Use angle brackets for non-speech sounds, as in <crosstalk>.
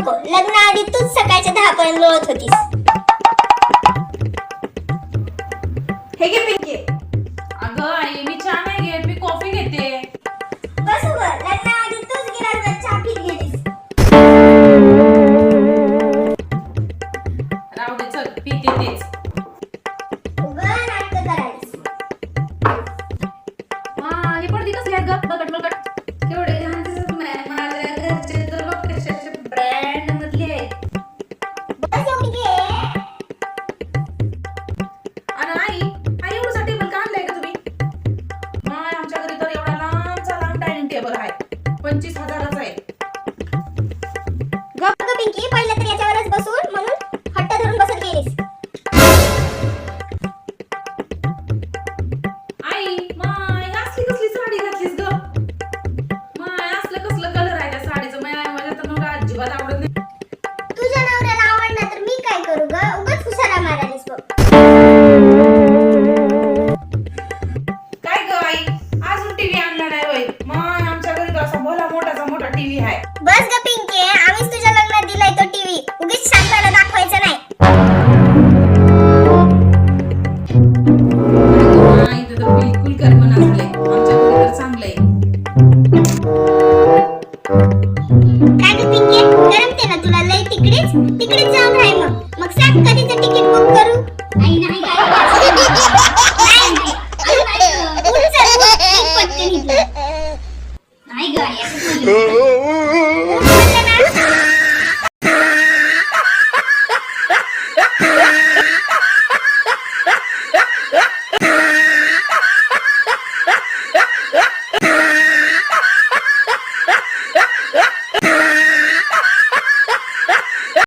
नको. लग्न आधी तूच सकाळच्या दहा पर्यंत लोळत होतीस. हे घे पिंकी. अगं आई मी चहा नाही घेत मी कॉफी घेते. बस उभं लग्न आधी तूच गिलासभर चहा पीत गेलीस. राहू दे चल. पिते तेच. उगं नाटकं करायलीस. हा हे पडती कसली आहेत ग बघट बघट पंचवीस हजाराचा आहे. गप ग पिंकी पहिलं तर याच्यावरच बसून टीव्ही आहे. बस ग पिंकी आम्हीच तुझ्या लग्नात दिलाय तो टीव्ही. उगीच शांताला दाखवायचा नाही. नाही इथं तर बिलकुल कर्म नसले आमच्या घरी तर चांगलंय. काय ग पिंकी? करमते ना तुला? लय तिकडेच? तिकडेच जाऊन राह मग. मग सांग कधीच આઈ ગયા <laughs>